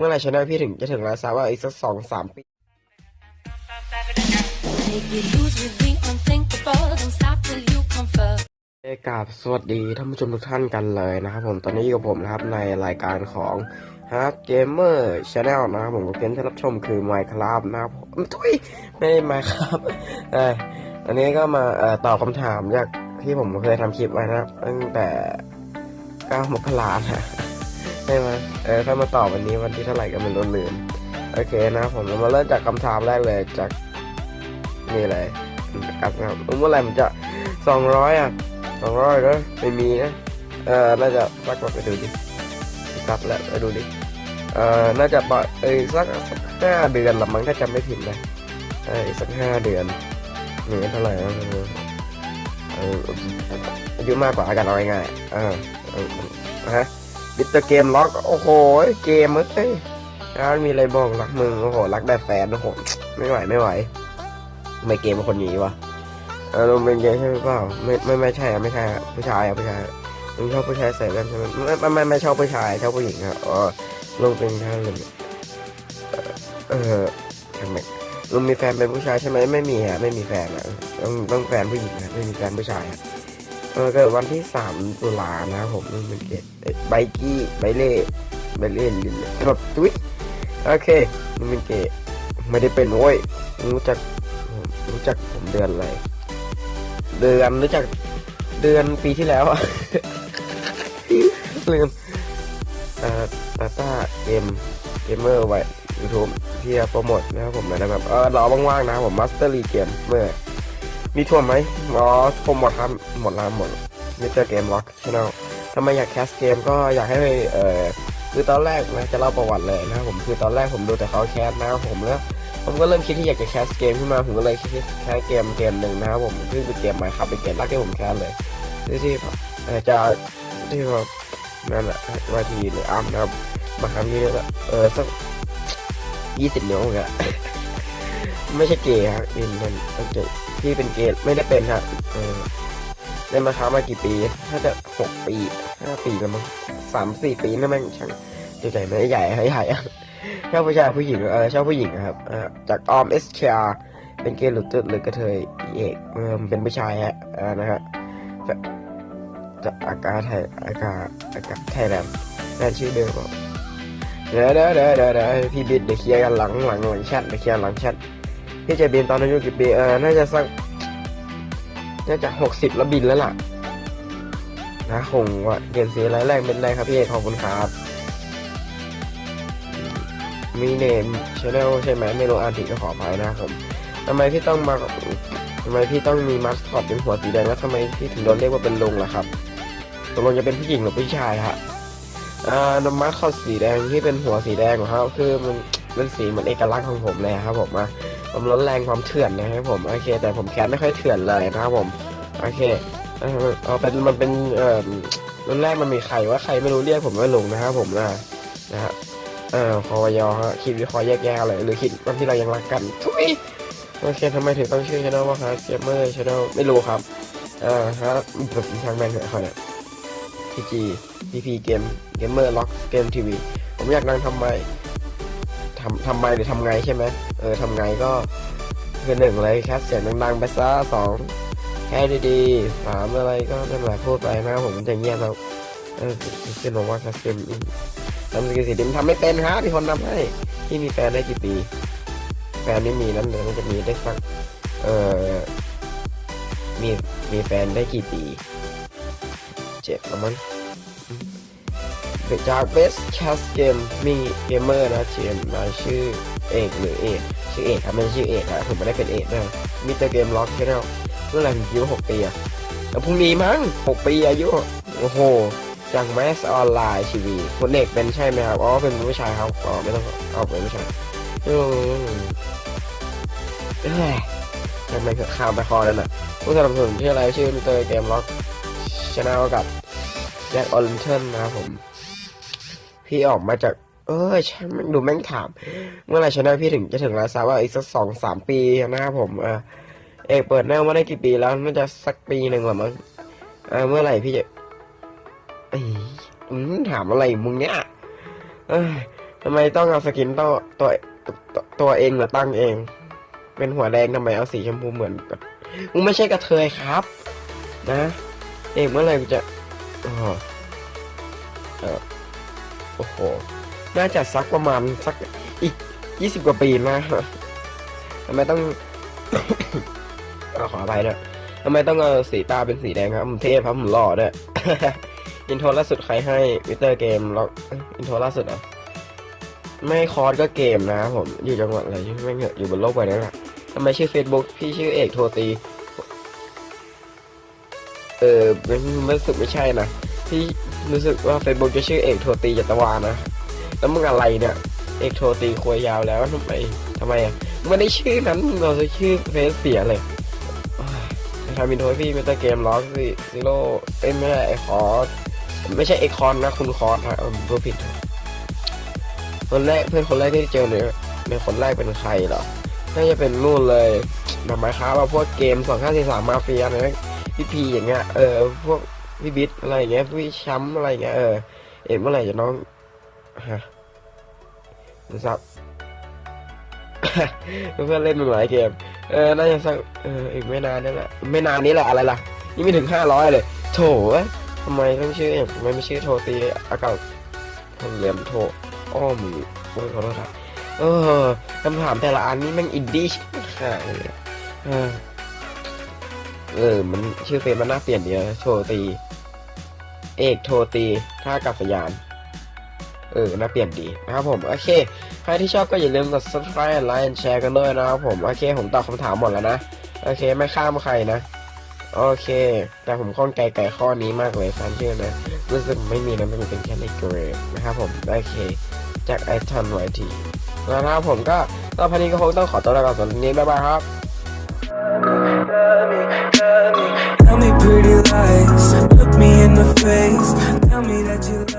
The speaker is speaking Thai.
เมื่อไหร่ชาแนลพี่ถึงจะถึงแล้วทราบว่าอีกสักสองสามปีเกราบสวัสดีท่านผู้ชมทุกท่านกันเลยนะครับผมตอนนี้อยู่กับผมนะครับในรายการของ Hard Gamer Channel นะครับผมกับเกมที่รับชมคือ Minecraft นะครับผมทุยไม่ได้ Minecraft เอออันนี้ก็มาเอ่อตอบคำถามจากที่ผมเคยทำคลิปไว้นะครับตั้งแต่9มกรานะ ช่ไหมเออถ้ามาตอบวันนี้วันที่เท่าไหร่ก็ไม่รู้ลืมโอเคนะผมเรามาเริ่มจากคำถามแรกเลยจากนี่เลยครับครับเมื่อไหร่มันจะสองร้อยอะสองร้อยก็ไม่มีนะเออน่าจะสักกว่าไปดูดิตัดแล้วไปดูดิเออน่าจะปะเอ้สักสักห้าเดือนละมั้งถ้าจำไม่ผิดนะเออสักห้าเดือนหรือเท่าไหร่นะเอออายุมากกว่ากันเอาง่ายๆเออเออฮะ บิตเตอร์เกมล็อก โอ้โห เกมเอ้ยแล้วมีอะไรบอกรักมึง โอ้โห รักแบบแฟน โอ้โห ไม่ไหว ไม่ไหวทำไม่เกมเป็นคนอย่างนี้วะเออลุงเป็นเกย์ใช่ไหมเปล่า ไม่ ไม่ ไม่ใช่อะไม่ใช่อะผู้ชายอะผู้ชายลุงชอบผู้ชายใส่แว่นใช่ไหมไม่ไม่ ไม่ชอบผู้ชาย ชอบผู้หญิงครับอ๋อลุงเป็นแค่ลุงเออทำไมลุงมีแฟนเป็นผู้ชายใช่ไหมไม่มีฮะ ไม่มีแฟนอะต้อง ต้องแฟนผู้หญิงนะไม่มีแฟนผู้ชายอะ เออเกิดวันที่สามตุลานะครับผมลุงเป็นเกย์เอ้ยไบกี้ไบเล่ไบเล่ลินแบบตุ้ยโอเคลุงเป็นเกย์ไม่ได้เป็นโว้ยรู้จักรู้จักผมเดือนอะไรเดือนรู้จักเดือนปีที่แล้วอะลืมเอ่อตาต้าเกมเกมเมอร์ไว้ยูทูบที่จะโปรโมทนะครับผมนะครับเออรอว่างๆนะผมมาสเตอร์ลีเกมเมื่อ มีทัวร์ไหมอ๋อผมหมดครับหมดแล้วหมดมิสเตอร์เกมล็อกชแนลถ้าไม่อยากแคสเกมก็อยากให้เอ่อคือตอนแรกนะจะเล่าประวัติเลยนะครับผมคือตอนแรกผมดูแต่เขาแคสนะครับผมแล้วผมก็เริ่มคิดที่อยากจะแคสเกมขึ้นมาผมก็เลยคิดแคสเกมเกมหนึ่งนะครับผมซึ่งเป็นเกมใหม่ครับเป็นเกมแรกที่ผมแคสเลยที่ที่จะที่ว่านั่นแหละว่าทีหรืออ้ำนะครับมาทำที่นี่เออสักยี่สิบนิ้วอะ ไม่ใช่เกย์ครับเป็นมันเป็นเกย์ที่เป็นเกย์ไม่ได้เป็นครับเออได้มาค้ามากี่ปีถ้าจะหกปีห้าปีแล้วมั้งสามสี่ปีนั่นแม่งช่างใหญ่ไหมใหญ่ใหญ่อะชอบผู้ชายผู้หญิงเออชอบผู้หญิงครับเออจากออมเอสเชียเป็นเกย์หรือตึดหรือกระเทยเอกเออเป็นผู้ชายฮะเออนะฮะจะจะอากาศไทยอากาศอากาศไทยแลนด์นั่นชื่อเดิมบอกเดี๋ยวเดี๋ยวเดี๋ยวเดี๋ยวเดี๋ยวพี่บิดเดี๋ยวเคลียร์กันหลังหลังหลังแชทเดี๋ยวเคลียร์หลังแชท พี่เจบินตอนอายุกี่ปีเออน่าจะสักน่าจะหกสิบแล้วบินแล้วล่ะ นะคงว่าเกมสีอะไรแรกเป็นไรครับพี่เอกขอบคุณครับมีเนมชาแนลใช่ไหมไม่รู้อ่านผิดก็ขออภัยนะครับผมทำไมพี่ต้องมาทำไมพี่ต้องมีมัสคอตเป็นหัวสีแดงแล้วทำไมพี่ถึงโดนเรียกว่าเป็นลุงล่ะครับตกลงจะเป็นผู้หญิงหรือผู้ชายฮะอ่ามัสคอตสีแดงที่เป็นหัวสีแดงของเขาคือมันเป็นสีเหมือนเอกลักษณ์ของผมเลยครับผมอะ ผมลดแรงความเถื่อนนะครับผมโอเค แต่ผมแคสไม่ค่อยเถื่อนเลยนะครับผมโอเคเออเอาเป็นมันเป็นเอ่อรุ่นแรกมันมีใครว่าใครไม่รู้เรียกผมว่าลุงนะครับผมนะนะฮะเออคอวยอฮะคิดวิเคราะห์แยกแยะเลยหรือคิดว่าที่เรายังรักกันทุยโอเคทำไมถึงต้องชื่อช anel ว่าฮะเกมเมอร์ช anel ไม่รู้ครับเออฮะแบบทางแมนเหรอเขาเนี่ยพีจีพีพีเกมเกมเมอร์ล็อกเกมทีวีผมอยากดังทำไม ทำทำไมหรือทำไงใช่ไหมเออทำไงก็คือหนึ่งเลยแคสเสียงดังๆไปซะสองแค่ดีๆสามอะไรก็นั่นแหละพูดไปนะครับผมมันจะเงียบแล้วเออคือบอกว่าแคสเกมทำสกิลสีดิมทำไม่เป็นฮะมีคนทำให้ที่มีแฟนได้กี่ปี แฟนไม่มีนั้นเดี๋ยวมันจะมีได้สักเออมีมีแฟนได้กี่ปีเจ็ดแล้วมั้ง เดจากเบสแคสเกมมีเกมเมอร์นะเจมมาชื่อเอกหรือเอกชื่อเอกครับไม่ใช่ชื่อเอกครับผมไม่ได้เป็นเอกนะมีแต่เกมล็อกแค่นั้นเมื่อไหร่ถึงอายุหกปีอะแล้วพรุ่งนี้มั้งหกปีอายุโอ้โหจากแมสออนไลน์ทีวีคุณเอกเป็นใช่ไหมครับอ๋อเป็นผู้ชายครับอ๋อไม่ต้องเอาเป็นผู้ชายอืมเอ้ยทำไมเกิดข่าวไปคอแล้วน่ะผู้สนับสนุนที่ออะไรชื่อมิเตอร์เกมล็อกชาแนลกับแจ็คออลินเทนนะครับผม พี่ออกมาจาก เออใช่มันดูแม่งถาม เมื่อไหร่ชาแนลพี่ถึงจะถึงแล้วทราบว่าอีกสักสองสามปีนะครับผมเออเอกเปิดแนวมาได้กี่ปีแล้วน่าจะสักปีหนึ่งหรือมั้งเออเมื่อไหร่พี่จะอืมถามอะไรมึงเนี่ยเอ้ยทำไมต้องเอาสกินตัวตัวตัวเองหรือตั้งเอง เป็นหัวแดงทำไมเอาสีชมพูเหมือนกับมึงไม่ใช่กระเทยครับ นะ เอกเมื่อไหร่จะอ๋อเออ โอ้โห น่าจะสักประมาณสักอีกยี่สิบกว่าปีนะทำไมต้องเอาขออภัยด้วยทำไมต้องเอาสีตาเป็นสีแดงครับผมเทพครับผมหล่อด้วยอินโทรล่าสุดใครให้วิเตอร์เกมล้วเอ้ยอินโทรล่าสุดเหรอไม่คอร์สก็เกมนะครับผมอยู่จังหวัดอะไรไม่เหอะอยู่บนโลกใบนี้แหละทำไมชื่อ Facebook พี่ชื่อเอกโทตี เออม่ไม่รู้สึกไม่ใช่นะ พี่รู้สึกว่า Facebook จะชื่อเอกโทตีจัตวานะ แล้วมึงอะไรเนี่ย เอกโทตีควยยาวแล้วทำไมทำไมอะไม่ได้ชื่อนั้นเราจะชื่อเฟซเสียเลยทำอินโทษพี่เมตอเกมล็อกสิซิโร่เอ้ยไม่ใช่ไอคอร์สไม่ใช่ไอคอนนะคุณคอร์สนะผมพูดผิด คนแรกเพื่อนคนแรกที่เจอเนี่ยในคนแรกเป็นใครเหรอ น่าจะเป็นนู่นเลยแบบไมค้าว่าพวกเกมสองห้าสี่สามมาเฟียนะพี่พีอย่างเงี้ย เออ พวก พี่บิ๊กอะไรเงี้ยพี่ช้ำอะไรเงี้ยเออเอ็มเมื่อไหร่จะน้องฮะนะครับเพื่อนเล่นมาหลายเกม เออ น่าจะสักเอออีกไม่นานนี่แหละ ไม่นานนี้แหละอะไรล่ะ นี่ไม่ถึงห้าร้อยเลย โถทำไมต้องชื่อเอกทำไมไม่ชื่อโทตีอากาศเหลี่ยมโทอ้อมโอ้ยขอโทษครับเออคำถามแต่ละอันนี้แม่งอินดี้ชิบหาเลยเออ เออ มันชื่อเฟซมันน่าเปลี่ยนเดีนะโทตี เอกโทตีท่ากับสยาน เออ น่าเปลี่ยนดีนะครับผม โอเค ใครที่ชอบก็อย่าลืมกด subscribe ไลค์แชร์กันด้วยนะครับผม โอเค ผมตอบคำถามหมดแล้วนะ โอเค ไม่ข้ามใครนะ โอเค แต่ผมข้องใจไก่ข้อนี้มากเลยฟันเชื่อนะ รู้สึกไม่มีนะมันเป็นแค่ในเกรดนะครับผม โอเค จากไอทอนไวทีนะครับผมก็ตอนพันนี้ก็คงต้องขอตัวลาก่อนสำหรับวันนี้บ๊ายบายครับ Tell me pretty lies, look me in the face, tell me that you